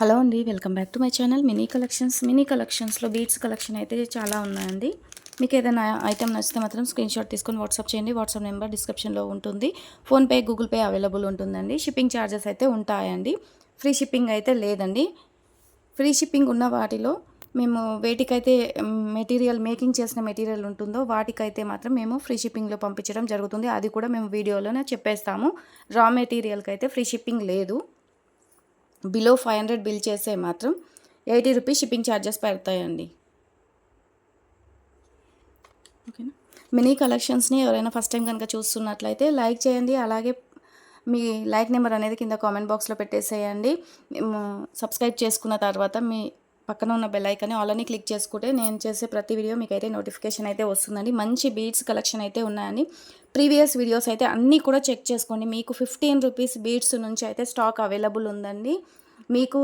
Hello అండి welcome back to my channel mini collections. Mini కలెక్షన్స్లో beads collection అయితే చాలా ఉన్నాయండి. మీకు ఏదైనా ఐటమ్ నచ్చితే మాత్రం స్క్రీన్ షాట్ తీసుకొని వాట్సాప్ చేయండి. వాట్సాప్ నెంబర్ డిస్క్రిప్షన్లో ఉంటుంది. ఫోన్పే గూగుల్ పే అవైలబుల్ ఉంటుందండి. షిప్పింగ్ ఛార్జెస్ అయితే ఉంటాయండి. ఫ్రీ షిప్పింగ్ అయితే లేదండి. ఫ్రీ షిప్పింగ్ ఉన్న వాటిలో మేము వేటికైతే మెటీరియల్ మేకింగ్ చేసిన మెటీరియల్ ఉంటుందో వాటికైతే మాత్రం మేము ఫ్రీ షిప్పింగ్లో పంపించడం జరుగుతుంది. అది కూడా మేము వీడియోలోనే చెప్పేస్తాము. రా మెటీరియల్కి అయితే ఫ్రీ షిప్పింగ్ లేదు. బిలో ఫైవ్ హండ్రెడ్ బిల్ చేస్తే మాత్రం ఎయిటీ రూపీస్ షిప్పింగ్ ఛార్జెస్ పడతాయండి. ఓకేనా? మినీ కలెక్షన్స్ని ఎవరైనా ఫస్ట్ టైం కనుక చూస్తున్నట్లయితే లైక్ చేయండి. అలాగే మీ లైక్ నెంబర్ అనేది కింద కామెంట్ బాక్స్లో పెట్టేసేయండి. మేము సబ్స్క్రైబ్ చేసుకున్న తర్వాత మీ పక్కన ఉన్న బెల్ ఐకాన్ని ఆల్ అని క్లిక్ చేసుకుంటే నేను చేసే ప్రతి వీడియో మీకు అయితే నోటిఫికేషన్ అయితే వస్తుందండి. మంచి బీడ్స్ కలెక్షన్ అయితే ఉన్నాయండి. ప్రీవియస్ వీడియోస్ అయితే అన్నీ కూడా చెక్ చేసుకోండి. మీకు ఫిఫ్టీన్ రూపీస్ బీడ్స్ నుంచి అయితే స్టాక్ అవైలబుల్ ఉందండి. మీకు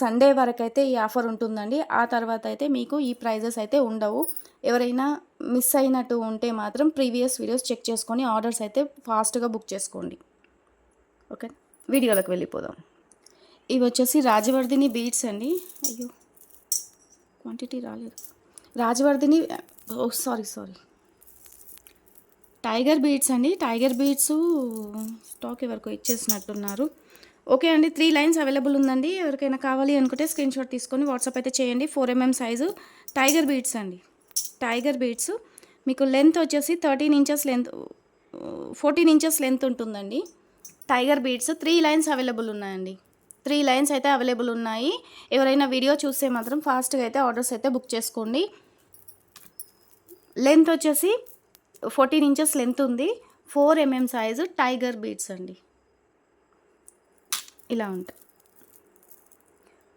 సండే వరకు అయితే ఈ ఆఫర్ ఉంటుందండి. ఆ తర్వాత అయితే మీకు ఈ ప్రైజెస్ అయితే ఉండవు. ఎవరైనా మిస్ అయినట్టు ఉంటే మాత్రం ప్రీవియస్ వీడియోస్ చెక్ చేసుకొని ఆర్డర్స్ అయితే ఫాస్ట్గా బుక్ చేసుకోండి. ఓకే వీడియోలకు వెళ్ళిపోదాం. ఇవి వచ్చేసి రాజవర్ధిని బీడ్స్ అండి. అయ్యో. క్వాంటిటీ రాలేదు. Rajavardhini oh sorry sorry. Tiger beads అండి. టైగర్ బీడ్స్ స్టాక్ ఎవరికో ఇచ్చేసినట్టున్నారు. ఓకే అండి త్రీ లైన్స్ అవైలబుల్ ఉందండి. ఎవరికైనా కావాలి అనుకుంటే స్క్రీన్ షాట్ తీసుకొని వాట్సాప్ అయితే చేయండి. Four mm size tiger beads అండి. టైగర్ బీడ్స్ మీకు లెంత్ వచ్చేసి thirteen inches length fourteen inches length ఉంటుందండి. Tiger beads three lines available ఉన్నాయండి. త్రీ లైన్స్ అయితే అవైలబుల్ ఉన్నాయి. ఎవరైనా వీడియో చూస్తే మాత్రం ఫాస్ట్గా అయితే ఆర్డర్స్ అయితే బుక్ చేసుకోండి. లెంత్ వచ్చేసి ఫోర్టీన్ ఇంచెస్ లెంత్ ఉంది. Four mm size tiger beads అండి. ఇలా ఉంటాయి.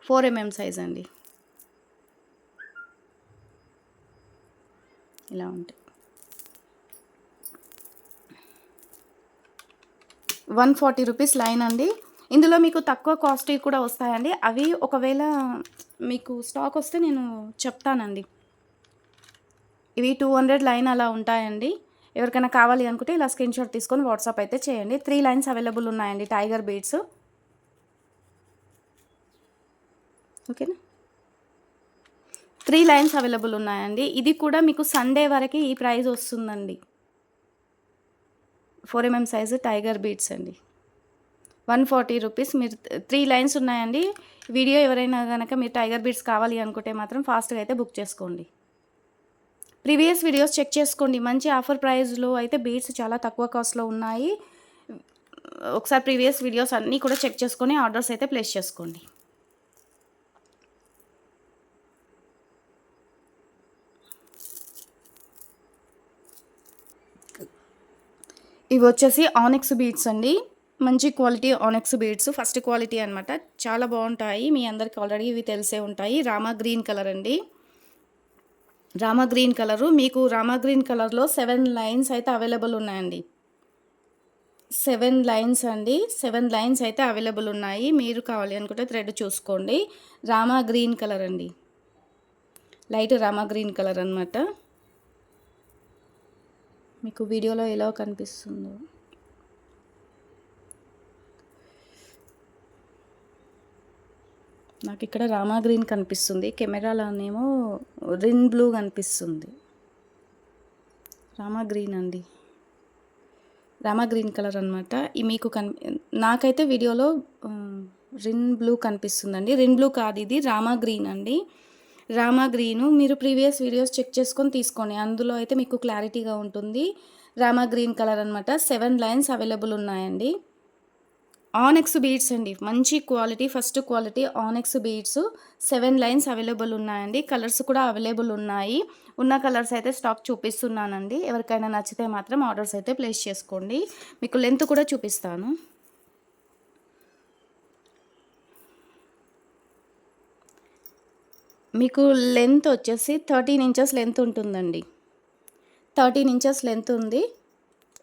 ఫోర్ ఎంఎం సైజ్ అండి. ఇలా ఉంటాయి. వన్ ఫార్టీ రూపీస్ లైన్ అండి. ఇందులో మీకు తక్కువ కాస్ట్ కూడా వస్తాయండి. అవి ఒకవేళ మీకు స్టాక్ వస్తే నేను చెప్తానండి. ఇవి టూ హండ్రెడ్ లైన్ అలా ఉంటాయండి. ఎవరికైనా కావాలి అనుకుంటే ఇలా స్క్రీన్ షాట్ తీసుకొని వాట్సాప్ అయితే చేయండి. త్రీ లైన్స్ అవైలబుల్ ఉన్నాయండి టైగర్ బీడ్స్ ఓకేనా త్రీ లైన్స్ అవైలబుల్ ఉన్నాయండి. ఇది కూడా మీకు సండే వరకు ఈ ప్రైస్ వస్తుందండి. Four mm size tiger beads అండి. One forty rupees. మీరు త్రీ లైన్స్ ఉన్నాయండి. వీడియో ఎవరైనా కనుక మీరు టైగర్ బీట్స్ కావాలి అనుకుంటే మాత్రం ఫాస్ట్గా అయితే బుక్ చేసుకోండి. ప్రీవియస్ వీడియోస్ చెక్ చేసుకోండి. మంచి ఆఫర్ ప్రైస్లో అయితే బీట్స్ చాలా తక్కువ కాస్ట్లో ఉన్నాయి. ఒకసారి ప్రీవియస్ వీడియోస్ అన్నీ కూడా చెక్ చేసుకొని ఆర్డర్స్ అయితే ప్లేస్ చేసుకోండి. ఇవి వచ్చేసి ఆనిక్స్ బీడ్స్ అండి. మంచి quality onyx beads first quality అనమాట చాలా బాగుంటాయి. మీ అందరికి ఆల్రెడీ ఇవి తెలిసే ఉంటాయి. రామా గ్రీన్ కలర్ అండి. Rama green colour. మీకు రామా గ్రీన్ కలర్లో సెవెన్ లైన్స్ అయితే అవైలబుల్ ఉన్నాయండి. సెవెన్ లైన్స్ అండి. సెవెన్ లైన్స్ అయితే అవైలబుల్ ఉన్నాయి. మీరు కావాలి అనుకుంటే థ్రెడ్ చూసుకోండి. రామా గ్రీన్ కలర్ అండి. లైట్ రామా గ్రీన్ కలర్ అనమాట మీకు వీడియోలో ఎలా కనిపిస్తుందో. నాకు ఇక్కడ రామా గ్రీన్ కనిపిస్తుంది. కెమెరాలోనేమో రిన్ బ్లూ కనిపిస్తుంది. రామా గ్రీన్ అండి. రామా గ్రీన్ కలర్ అనమాట ఈ మీకు కన్ నాకైతే వీడియోలో రిన్ బ్లూ కనిపిస్తుందండి. రిన్ బ్లూ కాదు ఇది రామా గ్రీన్ అండి. రామా గ్రీను మీరు ప్రీవియస్ వీడియోస్ చెక్ చేసుకొని తీసుకోండి. అందులో అయితే మీకు క్లారిటీగా ఉంటుంది. రామా గ్రీన్ కలర్ అనమాట సెవెన్ లైన్స్ అవైలబుల్ ఉన్నాయండి. ఆనెక్స్ బీడ్స్ అండి. మంచి quality first quality onyx beads seven lines available ఉన్నాయండి. కలర్స్ కూడా అవైలబుల్ ఉన్నాయి. ఉన్న కలర్స్ అయితే స్టాక్ చూపిస్తున్నానండి. ఎవరికైనా నచ్చితే మాత్రం ఆర్డర్స్ అయితే ప్లేస్ చేసుకోండి. మీకు లెంత్ కూడా చూపిస్తాను. మీకు లెంత్ వచ్చేసి థర్టీన్ ఇంచెస్ లెంత్ ఉంటుందండి. థర్టీన్ ఇంచెస్ లెంత్ ఉంది.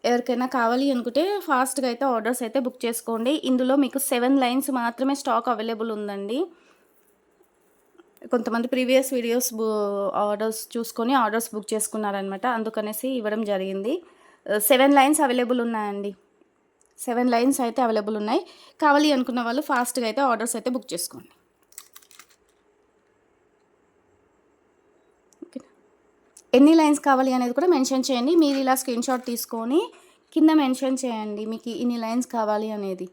ఎవరికైనా కావాలి అనుకుంటే ఫాస్ట్గా అయితే ఆర్డర్స్ అయితే బుక్ చేసుకోండి. ఇందులో మీకు సెవెన్ లైన్స్ మాత్రమే స్టాక్ అవైలబుల్ ఉందండి. కొంతమంది ప్రీవియస్ వీడియోస్ ఆర్డర్స్ చూసుకొని ఆర్డర్స్ బుక్ చేసుకున్నారనమాట అందుకనేసి ఇవ్వడం జరిగింది. సెవెన్ లైన్స్ అవైలబుల్ ఉన్నాయండి. సెవెన్ లైన్స్ అయితే అవైలబుల్ ఉన్నాయి. కావాలి అనుకున్న వాళ్ళు ఫాస్ట్గా అయితే ఆర్డర్స్ అయితే బుక్ చేసుకోండి. ఎన్ని లైన్స్ కావాలి అనేది కూడా మెన్షన్ చేయండి. మీరు ఇలా స్క్రీన్ షాట్ తీసుకొని కింద మెన్షన్ చేయండి మీకు ఇన్ని లైన్స్ కావాలి అనేది.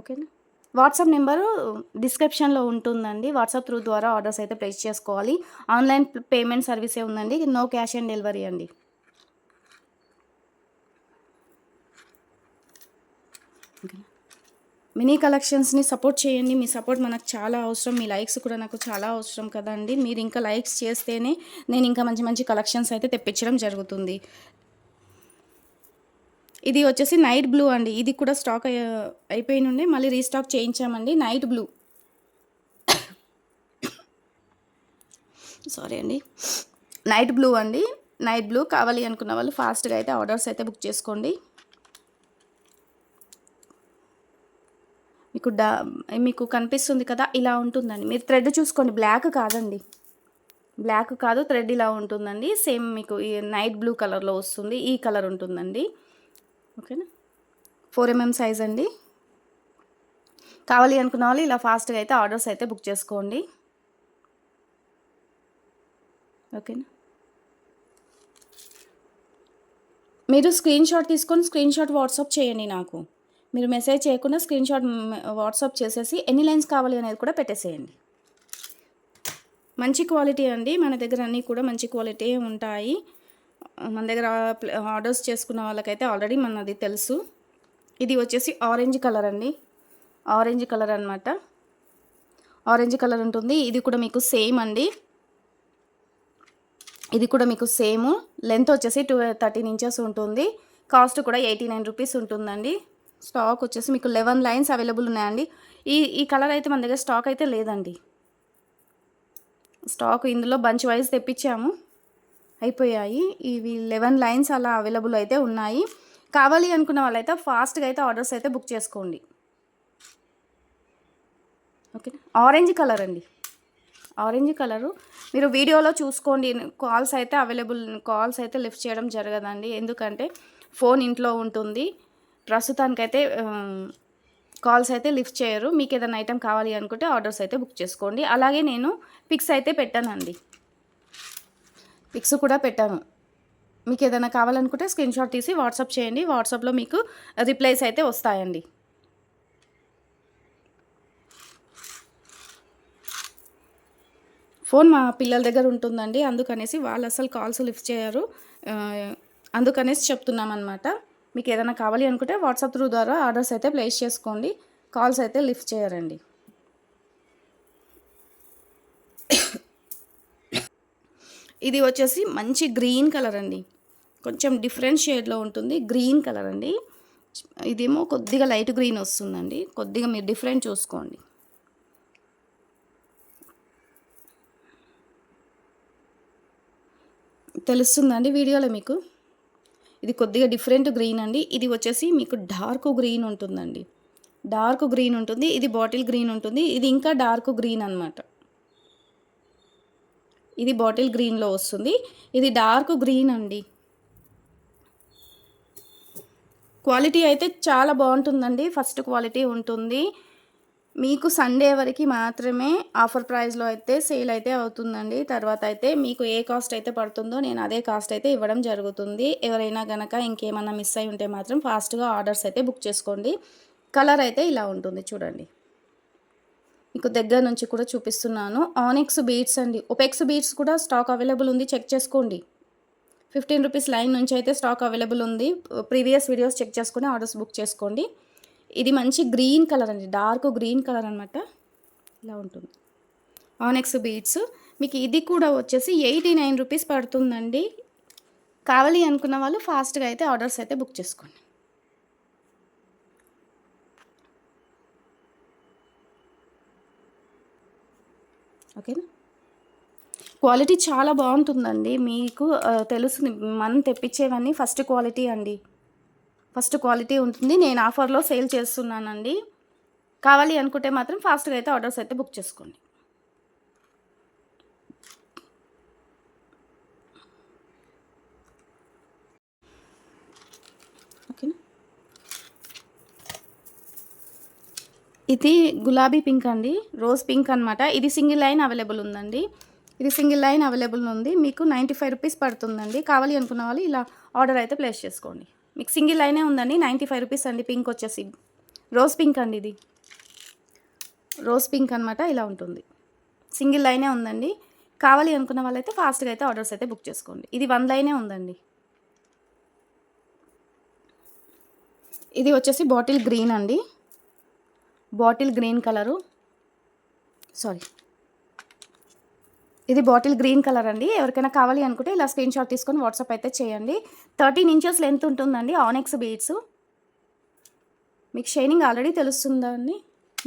ఓకేనా? వాట్సాప్ నెంబరు డిస్క్రిప్షన్లో ఉంటుందండి. వాట్సాప్ త్రూ ద్వారా ఆర్డర్స్ అయితే ప్లేస్ చేసుకోవాలి. ఆన్లైన్ పేమెంట్ సర్వీసే ఉందండి. నో క్యాష్ ఆన్ డెలివరీ అండి. మినీ కలెక్షన్స్ని సపోర్ట్ చేయండి. మీ సపోర్ట్ మనకు చాలా అవసరం. మీ లైక్స్ కూడా నాకు చాలా అవసరం కదండి. మీరు ఇంకా లైక్స్ చేస్తేనే నేను ఇంకా మంచి మంచి కలెక్షన్స్ అయితే తెప్పించడం జరుగుతుంది. ఇది వచ్చేసి నైట్ బ్లూ అండి. ఇది కూడా స్టాక్ అయిపోయి నుండి మళ్ళీ రీస్టాక్ చేయించామండి. Night blue. సారీ అండి. నైట్ బ్లూ అండి. నైట్ బ్లూ కావాలి అనుకున్న వాళ్ళు ఫాస్ట్గా అయితే ఆర్డర్స్ అయితే బుక్ చేసుకోండి. మీకు డా మీకు కనిపిస్తుంది కదా ఇలా ఉంటుందండి. మీరు థ్రెడ్ చూసుకోండి. బ్లాక్ కాదండి. బ్లాక్ కాదు థ్రెడ్ ఇలా ఉంటుందండి. సేమ్ మీకు ఈ నైట్ బ్లూ కలర్లో వస్తుంది. ఈ కలర్ ఉంటుందండి. ఓకేనా ఫోర్ ఎంఎం సైజ్ అండి. కావాలి అనుకున్న వాళ్ళు ఇలా ఫాస్ట్గా అయితే ఆర్డర్స్ అయితే బుక్ చేసుకోండి. ఓకేనా మీరు స్క్రీన్ షాట్ తీసుకొని స్క్రీన్ షాట్ వాట్సాప్ చేయండి నాకు. మీరు మెసేజ్ చేయకుండా స్క్రీన్ షాట్ వాట్సాప్ చేసేసి ఎన్ని లైన్స్ కావాలి అనేది కూడా పెట్టేసేయండి. మంచి క్వాలిటీ అండి. మన దగ్గర అన్నీ కూడా మంచి క్వాలిటీ ఉంటాయి. మన దగ్గర ఆర్డర్స్ చేసుకున్న వాళ్ళకైతే ఆల్రెడీ మనది తెలుసు. ఇది వచ్చేసి ఆరెంజ్ కలర్ అండి. ఆరెంజ్ కలర్ అనమాట ఆరెంజ్ కలర్ ఉంటుంది. ఇది కూడా మీకు సేమ్ అండి. ఇది కూడా మీకు సేమ్. లెంత్ వచ్చేసి టూ థర్టీన్ ఇంచెస్ ఉంటుంది. కాస్ట్ కూడా ఎయిటీ నైన్ రూపీస్ ఉంటుందండి. స్టాక్ వచ్చేసి మీకు లెవెన్ లైన్స్ అవైలబుల్ ఉన్నాయండి. ఈ ఈ కలర్ అయితే మన దగ్గర స్టాక్ అయితే లేదండి. స్టాక్ ఇందులో బంచ్ వైజ్ తెప్పించాము. అయిపోయాయి. ఇవి లెవెన్ లైన్స్ అలా అవైలబుల్ అయితే ఉన్నాయి. కావాలి అనుకున్న వాళ్ళైతే ఫాస్ట్గా అయితే ఆర్డర్స్ అయితే బుక్ చేసుకోండి. ఓకే. ఆరెంజ్ కలర్ అండి. Orange colour. మీరు వీడియోలో చూసుకోండి. కాల్స్ అయితే అవైలబుల్ కాల్స్ అయితే లిఫ్ట్ చేయడం జరగదండి. ఎందుకంటే ఫోన్ ఇంట్లో ఉంటుంది. ప్రస్తుతానికైతే కాల్స్ అయితే లిఫ్ట్ చేయరు. మీకు ఏదైనా ఐటెం కావాలి అనుకుంటే ఆర్డర్స్ అయితే బుక్ చేసుకోండి. అలాగే నేను పిక్స్ అయితే పెట్టానండి. పిక్స్ కూడా పెట్టాను. మీకు ఏదైనా కావాలనుకుంటే స్క్రీన్ షాట్ తీసి వాట్సాప్ చేయండి. వాట్సాప్లో మీకు రిప్లైస్ అయితే వస్తాయండి. ఫోన్ మా పిల్లల దగ్గర ఉంటుందండి. అందుకనేసి వాళ్ళు అసలు కాల్స్ లిఫ్ట్ చేయరు. అందుకనేసి చెప్తున్నాం అనమాట మీకు ఏదైనా కావాలి అనుకుంటే వాట్సాప్ త్రూ ద్వారా ఆర్డర్స్ అయితే ప్లేస్ చేసుకోండి. కాల్స్ అయితే లిఫ్ట్ చేయరండి. ఇది వచ్చేసి మంచి గ్రీన్ కలర్ అండి. కొంచెం డిఫరెంట్ షేడ్లో ఉంటుంది. గ్రీన్ కలర్ అండి. ఇదేమో కొద్దిగా లైట్ గ్రీన్ వస్తుందండి. కొద్దిగా మీరు డిఫరెంట్ చూసుకోండి. తెలుస్తుందండి వీడియోలో మీకు? ఇది కొద్దిగా డిఫరెంట్ గ్రీన్ అండి. ఇది వచ్చేసి మీకు డార్క్ గ్రీన్ ఉంటుందండి. డార్క్ గ్రీన్ ఉంటుంది ఇది బాటిల్ గ్రీన్ ఉంటుంది ఇది ఇంకా డార్క్ గ్రీన్ అన్నమాట. ఇది బాటిల్ గ్రీన్లో వస్తుంది. ఇది డార్క్ గ్రీన్ అండి. క్వాలిటీ అయితే చాలా బాగుంటుందండి. ఫస్ట్ క్వాలిటీ ఉంటుంది. మీకు సండే వరకు మాత్రమే ఆఫర్ ప్రైస్లో అయితే సేల్ అయితే అవుతుందండి. తర్వాత అయితే మీకు ఏ కాస్ట్ అయితే పడుతుందో నేను అదే కాస్ట్ అయితే ఇవ్వడం జరుగుతుంది. ఎవరైనా గనక ఇంకేమన్నా మిస్ అయి ఉంటే మాత్రం ఫాస్ట్గా ఆర్డర్స్ అయితే బుక్ చేసుకోండి. కలర్ అయితే ఇలా ఉంటుంది చూడండి. మీకు దగ్గర నుంచి కూడా చూపిస్తున్నాను. ఆనిక్స్ బీట్స్ అండి. ఒపెక్స్ బీట్స్ కూడా స్టాక్ అవైలబుల్ ఉంది. చెక్ చేసుకోండి. ఫిఫ్టీన్ రూపీస్ లైన్ నుంచి అయితే స్టాక్ అవైలబుల్ ఉంది. ప్రీవియస్ వీడియోస్ చెక్ చేసుకుని ఆర్డర్స్ బుక్ చేసుకోండి. ఇది మంచి గ్రీన్ కలర్ అండి డార్క్ గ్రీన్ కలర్ అనమాట ఇలా ఉంటుంది. Onyx beads. మీకు ఇది కూడా వచ్చేసి ఎయిటీ నైన్ రూపీస్ పడుతుందండి. కావాలి అనుకున్న వాళ్ళు ఫాస్ట్గా అయితే ఆర్డర్స్ అయితే బుక్ చేసుకోండి. ఓకేనా? క్వాలిటీ చాలా బాగుంటుందండి. మీకు తెలుసు మనం తెప్పించేవన్నీ ఫస్ట్ క్వాలిటీ అండి. ఫస్ట్ క్వాలిటీ ఉంటుంది. నేను ఆఫర్లో సేల్ చేస్తున్నానండి. కావాలి అనుకుంటే మాత్రం ఫాస్ట్గా అయితే ఆర్డర్స్ అయితే బుక్ చేసుకోండి. ఓకేనా? ఇది గులాబీ పింక్ అండి. రోజ్ పింక్ అనమాట ఇది సింగిల్ లైన్ అవైలబుల్ ఉందండి. ఇది సింగిల్ లైన్ అవైలబుల్ ఉంది. మీకు నైంటీ ఫైవ్ రూపీస్ పడుతుందండి. కావాలి అనుకున్న వాళ్ళు ఇలా ఆర్డర్ అయితే ప్లేస్ చేసుకోండి. మీకు సింగిల్ లైనే ఉందండి. నైంటీ ఫైవ్ రూపీస్ అండి. పింక్ వచ్చేసి. రోజ్ పింక్ అండి ఇది. రోజ్ పింక్ అనమాట ఇలా ఉంటుంది. సింగిల్ లైనే ఉందండి. కావాలి అనుకున్న వాళ్ళైతే ఫాస్ట్గా అయితే ఆర్డర్స్ అయితే బుక్ చేసుకోండి. ఇది వన్ లైనే ఉందండి. ఇది వచ్చేసి బాటిల్ గ్రీన్ అండి. Bottle green colour. సారీ. ఇది బాటిల్ గ్రీన్ కలర్ అండి. ఎవరికైనా కావాలి అనుకుంటే ఇలా స్క్రీన్ షాట్ తీసుకొని వాట్సాప్ అయితే చేయండి. థర్టీన్ ఇంచెస్ లెంత్ ఉంటుందండి ఆనెక్స్ బీడ్స్. మీకు షైనింగ్ ఆల్రెడీ తెలుస్తుందా అండి?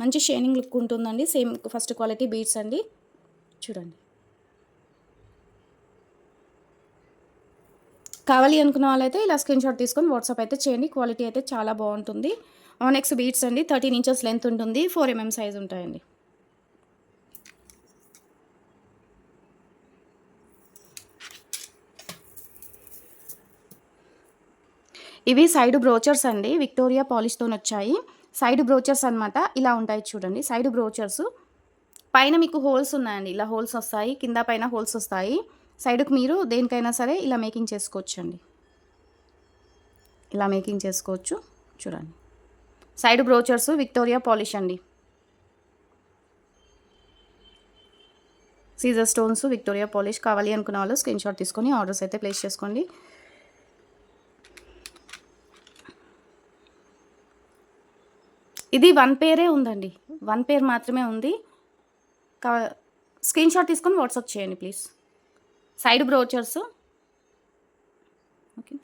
మంచి షైనింగ్ లుక్ ఉంటుందండి. సేమ్ ఫస్ట్ క్వాలిటీ బీడ్స్ అండి. చూడండి. కావాలి అనుకున్న వాళ్ళైతే ఇలా స్క్రీన్ షాట్ తీసుకొని వాట్సాప్ అయితే చేయండి. క్వాలిటీ అయితే చాలా బాగుంటుంది. ఆనెక్స్ బీడ్స్ అండి. థర్టీన్ ఇంచెస్ లెంత్ ఉంటుంది. ఫోర్ ఎంఎం సైజ్ ఉంటాయండి. ఇవి సైడ్ బ్రోచర్స్ అండి. విక్టోరియా పాలిష్తో వచ్చాయి. సైడ్ బ్రోచర్స్ అనమాట ఇలా ఉంటాయి చూడండి. Side brooches. పైన మీకు హోల్స్ ఉన్నాయండి. ఇలా హోల్స్ వస్తాయి. కింద పైన హోల్స్ వస్తాయి. సైడ్కి మీరు దేనికైనా సరే ఇలా మేకింగ్ చేసుకోవచ్చు అండి ఇలా మేకింగ్ చేసుకోవచ్చు. చూడండి. సైడ్ బ్రోచర్స్ విక్టోరియా పాలిష్ అండి. సీజర్ స్టోన్స్ విక్టోరియా పాలిష్ కావాలి అనుకున్న వాళ్ళు స్క్రీన్ షాట్ తీసుకొని ఆర్డర్స్ అయితే ప్లేస్ చేసుకోండి. ఇది వన్ పేరే ఉందండి. వన్ పేర్ మాత్రమే ఉంది. స్క్రీన్ షాట్ తీసుకొని వాట్సాప్ చేయండి ప్లీజ్. Side brooches. ఓకే.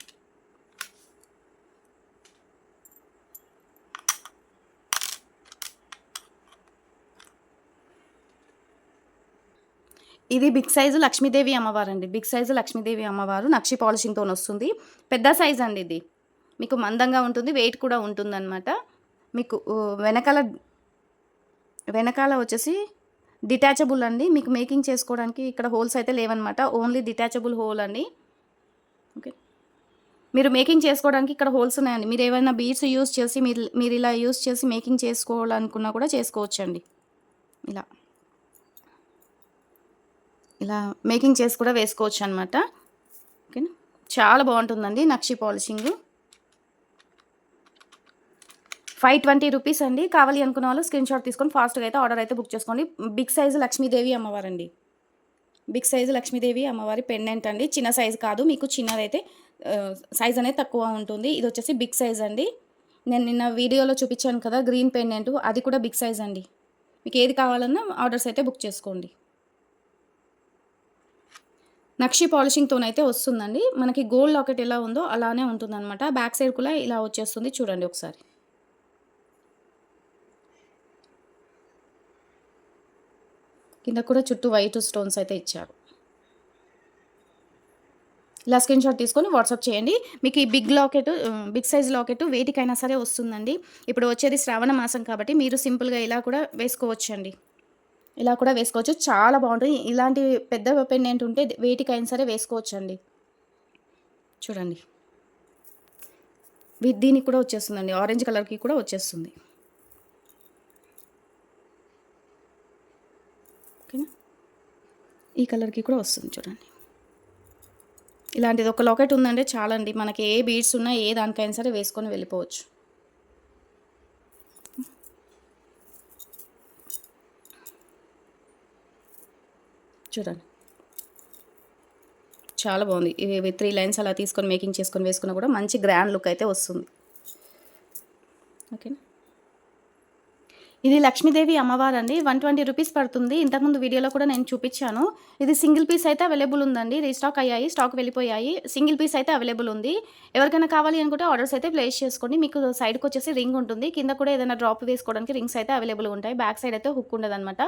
ఇది బిగ్ సైజు లక్ష్మీదేవి అమ్మవారు అండి బిగ్ సైజు లక్ష్మీదేవి అమ్మవారు నక్షి పాలిషింగ్తో వస్తుంది పెద్ద సైజ్ అండి ఇది. మీకు మందంగా ఉంటుంది వెయిట్ కూడా ఉంటుందన్నమాట. మీకు వెనకాల వెనకాల వచ్చేసి డిటాచబుల్ అండి. మీకు మేకింగ్ చేసుకోవడానికి ఇక్కడ హోల్స్ అయితే లేవన్నమాట. ఓన్లీ డిటాచబుల్ హోల్ అండి. ఓకే మీరు మేకింగ్ చేసుకోవడానికి ఇక్కడ హోల్స్ ఉన్నాయండి. మీరు ఏమైనా బీడ్స్ యూస్ చేసి మీరు మీరు ఇలా యూస్ చేసి మేకింగ్ చేసుకోవాలనుకున్నా కూడా చేసుకోవచ్చండి. ఇలా. ఇలా మేకింగ్ చేసి కూడా వేసుకోవచ్చు అనమాట ఓకేనా చాలా బాగుంటుందండి nakshi polishing. Five twenty rupees అండి. కావాలి అనుకున్న వాళ్ళు స్క్రీన్ షాట్ తీసుకొని ఫాస్ట్గా అయితే ఆర్డర్ అయితే బుక్ చేసుకోండి. బిగ్ సైజు లక్ష్మీదేవి అమ్మవారండి. బిగ్ సైజు లక్ష్మీదేవి అమ్మవారి పెండెంట్ అండి. చిన్న సైజు కాదు మీకు చిన్నదైతే సైజ్ అనేది తక్కువ ఉంటుంది. ఇది వచ్చేసి బిగ్ సైజ్ అండి. నేను నిన్న వీడియోలో చూపించాను కదా గ్రీన్ పెండెంట్. అది కూడా బిగ్ సైజ్ అండి. మీకు ఏది కావాలన్నా ఆర్డర్స్ అయితే బుక్ చేసుకోండి. నక్షి పాలిషింగ్తోనైతే వస్తుందండి. మనకి గోల్డ్ లాకెట్ ఎలా ఉందో అలానే ఉంటుందన్నమాట. బ్యాక్ సైడ్ కూడా ఇలా వచ్చేస్తుంది. చూడండి ఒకసారి. కింద కూడా చుట్టూ వైట్ స్టోన్స్ అయితే ఇచ్చారు. ఇలా స్క్రీన్ షాట్ తీసుకొని వాట్సాప్ చేయండి. మీకు ఈ big locket big size locket వేటికైనా సరే వస్తుందండి. ఇప్పుడు వచ్చేది శ్రావణ మాసం కాబట్టి మీరు సింపుల్గా ఇలా కూడా వేసుకోవచ్చండి. ఇలా కూడా వేసుకోవచ్చు. చాలా బాగుంటుంది. ఇలాంటి పెద్ద పెండెంట్ ఉంటే వేటికైనా సరే వేసుకోవచ్చండి. చూడండి. దీనికి కూడా వచ్చేస్తుందండి. ఆరెంజ్ కలర్కి కూడా వచ్చేస్తుంది ఓకేనా ఈ కలర్కి కూడా వస్తుంది చూడండి. ఇలాంటిది ఒక లాకెట్ ఉందంటే చాలండి. మనకి ఏ బీడ్స్ ఉన్నా ఏ దానికైనా సరే వేసుకొని వెళ్ళిపోవచ్చు. చూడండి. చాలా బాగుంది. ఇవి త్రీ లైన్స్ అలా తీసుకొని మేకింగ్ చేసుకొని వేసుకున్నా కూడా మంచి గ్రాండ్ లుక్ అయితే వస్తుంది. ఓకేనా? ఇది లక్ష్మీదేవి అమ్మవారు అండి వన్ ట్వంటీ రూపీస్ పడుతుంది. ఇంతకుముందు వీడియోలో కూడా నేను చూపించాను. ఇది సింగిల్ పీస్ అయితే అవైలబుల్ ఉందండి. రీస్టాక్ అయ్యాయి స్టాక్ వెళ్ళిపోయాయి. సింగిల్ పీస్ అయితే అవైలబుల్ ఉంది. ఎవరికైనా కావాలి అనుకుంటే ఆర్డర్స్ అయితే ప్లేస్ చేసుకోండి. మీకు సైడ్కి వచ్చేసి రింగ్ ఉంటుంది. కింద కూడా ఏదైనా డ్రాప్ వేసుకోవడానికి రింగ్స్ అయితే అవైలబుల్ ఉంటాయి. బ్యాక్ సైడ్ అయితే హుక్ ఉండదన్నమాట.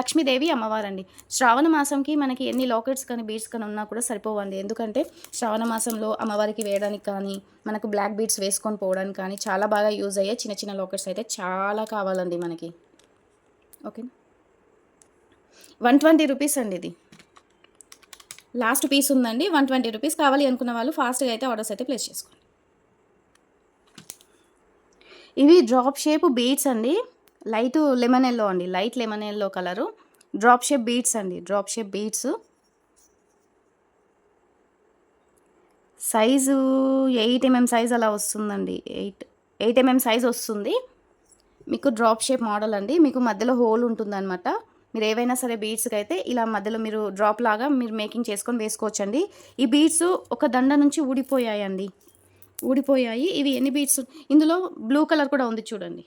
లక్ష్మీదేవి అమ్మవారు అండి శ్రావణ మాసంకి మనకి ఎన్ని లాకెట్స్ కానీ బీడ్స్ కానీ ఉన్నా కూడా సరిపోవండి. ఎందుకంటే శ్రావణ మాసంలో అమ్మవారికి వేయడానికి కానీ మనకు బ్లాక్ బీడ్స్ వేసుకొని పోవడానికి కానీ చాలా బాగా యూజ్ అయ్యే చిన్న చిన్న లాకెట్స్ అయితే చాలా కావాలండి మనకి. ఓకే వన్ ట్వంటీ రూపీస్ అండి ఇది. లాస్ట్ పీస్ ఉందండి. వన్ ట్వంటీ రూపీస్ కావాలి అనుకున్న వాళ్ళు ఫాస్ట్గా అయితే ఆర్డర్స్ అయితే ప్లేస్ చేసుకోండి. ఇవి డ్రాప్ షేప్ బీడ్స్ అండి. లైట్ లెమన్ ఎల్లో అండి. Light lemon yellow colour drop shape beads అండి. Drop shape beads size eight mm size అలా వస్తుందండి. ఎయిట్ ఎయిట్ ఎంఎం సైజ్ వస్తుంది. మీకు డ్రాప్ షేప్ మోడల్ అండి. మీకు మధ్యలో హోల్ ఉంటుందన్నమాట. మీరు ఏవైనా సరే బీడ్స్కి అయితే ఇలా మధ్యలో మీరు డ్రాప్ లాగా మీరు మేకింగ్ చేసుకొని వేసుకోవచ్చండి. ఈ బీడ్స్ ఒక దండ నుంచి ఊడిపోయాయండి. ఊడిపోయాయి. ఇవి ఎన్ని బీడ్స్ ఇందులో బ్లూ కలర్ కూడా ఉంది చూడండి.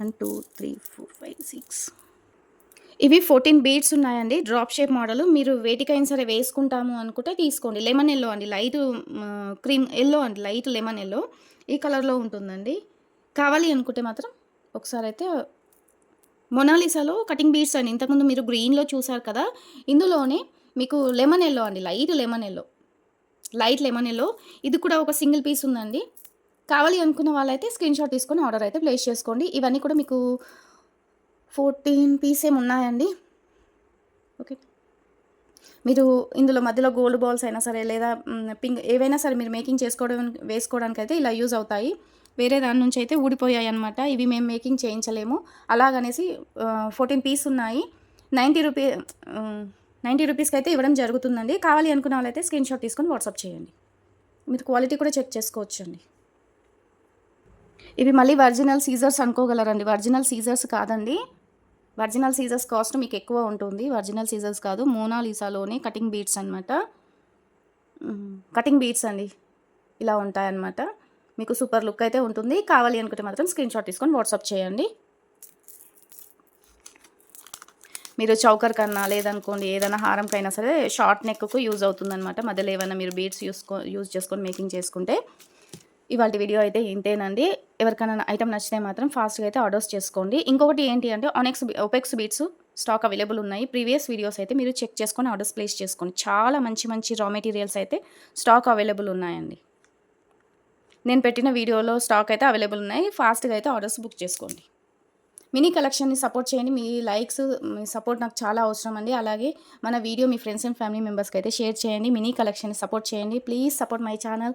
One two three four five six ఇవి ఫోర్టీన్ బీడ్స్ ఉన్నాయండి. Drop shape model. మీరు వేటికైనా సరే వేసుకుంటాము అనుకుంటే తీసుకోండి. లెమన్ ఎల్లో అండి. లైట్ క్రీమ్ ఎల్లో అండి. Light lemon yellow. ఈ కలర్లో ఉంటుందండి. కావాలి అనుకుంటే మాత్రం ఒకసారి అయితే మొనాలిసాలో కటింగ్ బీడ్స్ అండి. ఇంతకుముందు మీరు గ్రీన్లో చూసారు కదా. ఇందులోనే మీకు లెమన్ ఎల్లో అండి. Light lemon yellow. Light lemon yellow. ఇది కూడా ఒక సింగిల్ పీస్ ఉందండి. కావాలి అనుకున్న వాళ్ళైతే స్క్రీన్ షాట్ తీసుకొని ఆర్డర్ అయితే ప్లేస్ చేసుకోండి. ఇవన్నీ కూడా మీకు ఫోర్టీన్ పీస్ ఏమి ఉన్నాయండి. ఓకే. మీరు ఇందులో మధ్యలో గోల్డ్ బాల్స్ అయినా సరే లేదా పింక్ ఏవైనా సరే మీరు మేకింగ్ చేసుకోవడం వేసుకోవడానికి అయితే ఇలా యూజ్ అవుతాయి. వేరే దాని నుంచి అయితే ఊడిపోయాయి అనమాట ఇవి మేము మేకింగ్ చేయించలేము. అలాగనేసి ఫోర్టీన్ పీస్ ఉన్నాయి. నైంటీ రూపీ నైంటీ రూపీస్కి అయితే ఇవ్వడం జరుగుతుందండి. కావాలి అనుకున్న వాళ్ళైతే స్క్రీన్ షాట్ తీసుకొని వాట్సాప్ చేయండి. మీరు క్వాలిటీ కూడా చెక్ చేసుకోవచ్చండి. ఇవి మళ్ళీ ఒరిజినల్ సీజర్స్ అనుకోగలరండి. ఒరిజినల్ సీజర్స్ కాదండి. ఒరిజినల్ సీజర్స్ కాస్ట్ మీకు ఎక్కువ ఉంటుంది. ఒరిజినల్ సీజర్స్ కాదు మోనాలీసాలోనే కటింగ్ బీట్స్ అనమాట కటింగ్ బీట్స్ అండి. ఇలా ఉంటాయన్నమాట. మీకు సూపర్ లుక్ అయితే ఉంటుంది. కావాలి అనుకుంటే మాత్రం స్క్రీన్ షాట్ తీసుకొని వాట్సాప్ చేయండి. మీరు చౌకర్ కన్నా లేదనుకోండి ఏదైనా హారంకైనా సరే షార్ట్ నెక్కు యూజ్ అవుతుందన్నమాట. మధ్యలో ఏమైనా మీరు బీడ్స్ యూస్ యూజ్ చేసుకొని మేకింగ్ చేసుకుంటే. ఇవాళ వీడియో అయితే ఇంతేనండి. ఎవరికైనా ఐటమ్ నచ్చితే మాత్రం ఫాస్ట్గా అయితే ఆర్డర్స్ చేసుకోండి. ఇంకొకటి ఏంటి అంటే ఆనెక్స్ ఒపెక్స్ బీట్స్ స్టాక్ అవైలబుల్ ఉన్నాయి. ప్రీవియస్ వీడియోస్ అయితే మీరు చెక్ చేసుకొని ఆర్డర్స్ ప్లేస్ చేసుకోండి. చాలా మంచి మంచి రా మెటీరియల్స్ అయితే స్టాక్ అవైలబుల్ ఉన్నాయండి. నేను పెట్టిన వీడియోలో స్టాక్ అయితే అవైలబుల్ ఉన్నాయి. ఫాస్ట్గా అయితే ఆర్డర్స్ బుక్ చేసుకోండి. మినీ కలెక్షన్ని సపోర్ట్ చేయండి. మీ లైక్స్ మీ సపోర్ట్ నాకు చాలా అవసరం అండి. అలాగే మన వీడియో మీ ఫ్రెండ్స్ అండ్ ఫ్యామిలీ మెంబర్స్కి అయితే షేర్ చేయండి. మినీ కలెక్షన్ని సపోర్ట్ చేయండి. Please support my channel